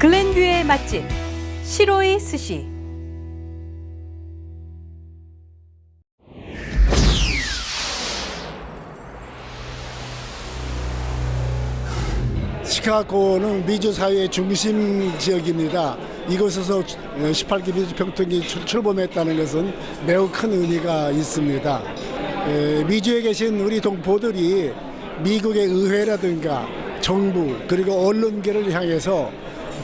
글렌뷰의 맛집 시로이 스시 시카고는 미주 사회의 중심 지역입니다. 이곳에서 18기 미주 평통이 출- 출범했다는 것은 매우 큰 의미가 있습니다. 에, 미주에 계신 우리 동포들이 미국의 의회라든가 정부 그리고 언론계를 향해서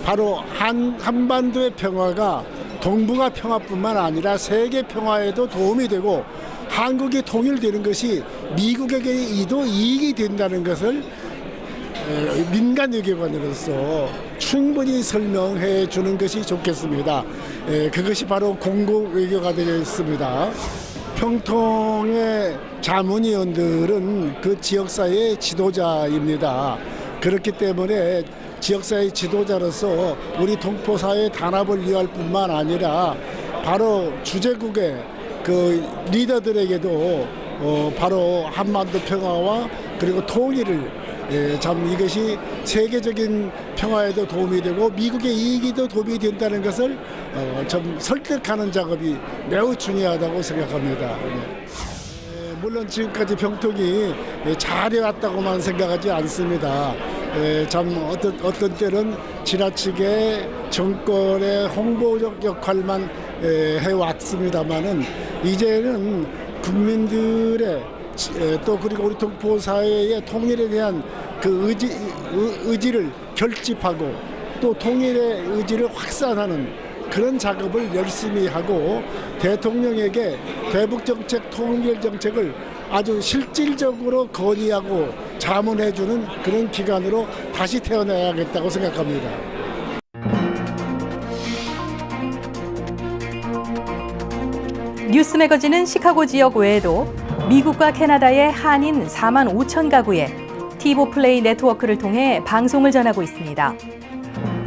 바로 한 한반도의 평화가 동북아 평화뿐만 아니라 세계 평화에도 도움이 되고 한국이 통일되는 것이 미국에게도 이익이 된다는 것을 에, 민간 외교관으로서 충분히 설명해 주는 것이 좋겠습니다. 에, 그것이 바로 공공 외교가 되겠습니다. 평통의 자문위원들은 그 지역사회의 지도자입니다. 그렇기 때문에 지역사회 지도자로서 우리 동포사회 단합을 위할 뿐만 아니라 바로 주재국의 그 리더들에게도 어, 바로 한반도 평화와 그리고 통일을 예, 참 이것이 세계적인 평화에도 도움이 되고 미국의 이익에도 도움이 된다는 것을 어, 좀 설득하는 작업이 매우 중요하다고 생각합니다. 네. 예, 물론 지금까지 병통이 예, 잘해왔다고만 생각하지 않습니다. 예, 참 어떤 어떤 때는 지나치게 정권의 홍보적 역할만 예, 해왔습니다만은 이제는 국민들의 지- 에, 또 그리고 우리 동포 사회의 통일에 대한 그 의지 의- 의지를 결집하고 또 통일의 의지를 확산하는 그런 작업을 열심히 하고 대통령에게 대북 정책 통일 정책을 아주 실질적으로 건의하고 자문해주는 그런 기관으로 다시 태어나야겠다고 생각합니다. 뉴스 매거진은 시카고 지역 외에도 미국과 캐나다의 한인 4만 5천 가구에 티보 플레이 네트워크를 통해 방송을 전하고 있습니다.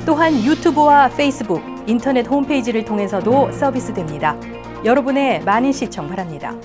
또한 유튜브와 페이스북, 인터넷 홈페이지를 통해서도 서비스됩니다. 여러분의 많은 시청 바랍니다.